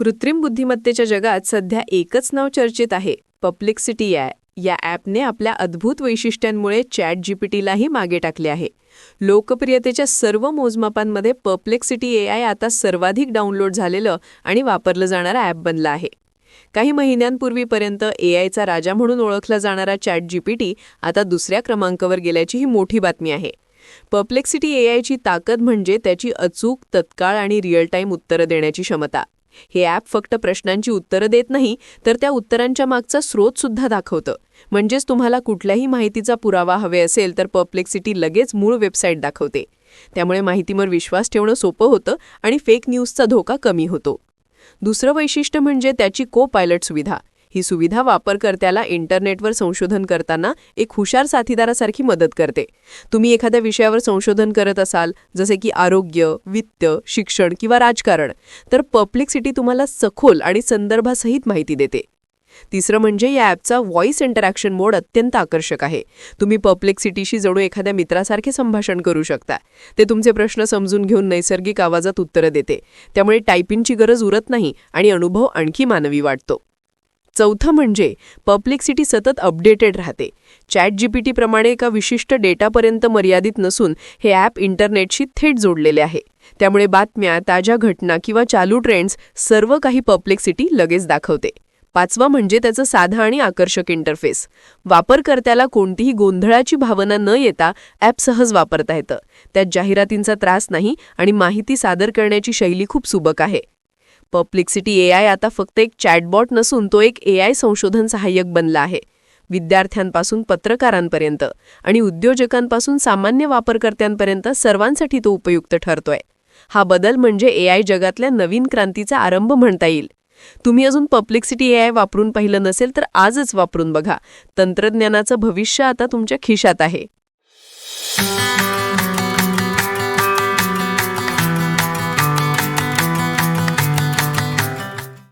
कृत्रिम बुद्धिमत्तेच्या जगात सध्या एकच नाव चर्चेत आहे पब्लिकसिटी आय या ॲपने आपल्या अद्भुत वैशिष्ट्यांमुळे चॅट जीपीटीलाही मागे टाकले आहे. लोकप्रियतेच्या सर्व मोजमापांमध्ये पब्लिकसिटी ए. आय. आता सर्वाधिक डाउनलोड झालेलं आणि वापरलं जाणारं ॲप बनलं आहे. काही महिन्यांपूर्वीपर्यंत ए. आयचा राजा म्हणून ओळखला जाणारा चॅट जीपीटी आता दुसऱ्या क्रमांकावर गेल्याची ही मोठी बातमी आहे. Publicity A. आयची ताकद म्हणजे त्याची अचूक तत्काळ आणि रिअल टाईम उत्तरं देण्याची क्षमता. हे ॲप फक्त प्रश्नांची उत्तरं देत नाही तर त्या उत्तरांच्या मागचा स्रोत सुद्धा दाखवतं. म्हणजेच तुम्हाला कुठल्याही माहितीचा पुरावा हवे असेल तर पर्प्लेक्सिटी लगेच मूळ वेबसाईट दाखवते. त्यामुळे माहितीवर विश्वास ठेवणं सोपं होतं आणि फेक न्यूजचा धोका कमी होतो. दुसरं वैशिष्ट्य म्हणजे त्याची को पायलट सुविधा. ही सुविधा वापरकर्त्याला इंटरनेटवर संशोधन करताना एक हुशार साथीदारासारखी मदत करते. तुम्ही एखाद्या विषयावर संशोधन करत असाल जसे की आरोग्य वित्त शिक्षण किंवा राजकारण तर पब्लिक सिटी तुम्हाला सखोल आणि संदर्भासहित माहिती देते. तिसरं म्हणजे या ॲपचा व्हॉइस इंटरॅक्शन मोड अत्यंत आकर्षक आहे. तुम्ही पब्लिक सिटीशी जणू एखाद्या मित्रासारखे संभाषण करू शकता. ते तुमचे प्रश्न समजून घेऊन नैसर्गिक आवाजात उत्तरं देते. त्यामुळे टायपिंगची गरज उरत नाही आणि अनुभव आणखी मानवी वाटतो. चौथं म्हणजे पब्लिक सिटी सतत अपडेटेड राहते. चॅट जीपीटीप्रमाणे एका विशिष्ट डेटापर्यंत मर्यादित नसून हे ॲप इंटरनेटशी थेट जोडलेले आहे. त्यामुळे बातम्या ताज्या घटना किंवा चालू ट्रेंड्स सर्व काही पब्लिक सिटी लगेच दाखवते. पाचवा म्हणजे त्याचं साधं आणि आकर्षक इंटरफेस. वापरकर्त्याला कोणतीही गोंधळाची भावना न येता ॲप सहज वापरता येतं. त्यात जाहिरातींचा त्रास नाही आणि माहिती सादर करण्याची शैली खूप सुबक आहे. पब्लिकसिटी ए आय आता फक्त एक चॅटबॉट नसून तो एक ए आय संशोधन सहाय्यक बनला आहे. विद्यार्थ्यांपासून पत्रकारांपर्यंत आणि उद्योजकांपासून सामान्य वापरकर्त्यांपर्यंत सर्वांसाठी तो उपयुक्त ठरतोय. हा बदल म्हणजे ए आय जगातल्या नवीन क्रांतीचा आरंभ म्हणता येईल. तुम्ही अजून पब्लिकसिटी ए आय वापरून पाहिलं नसेल तर आजच वापरून बघा. तंत्रज्ञानाचं भविष्य आता तुमच्या खिशात आहे.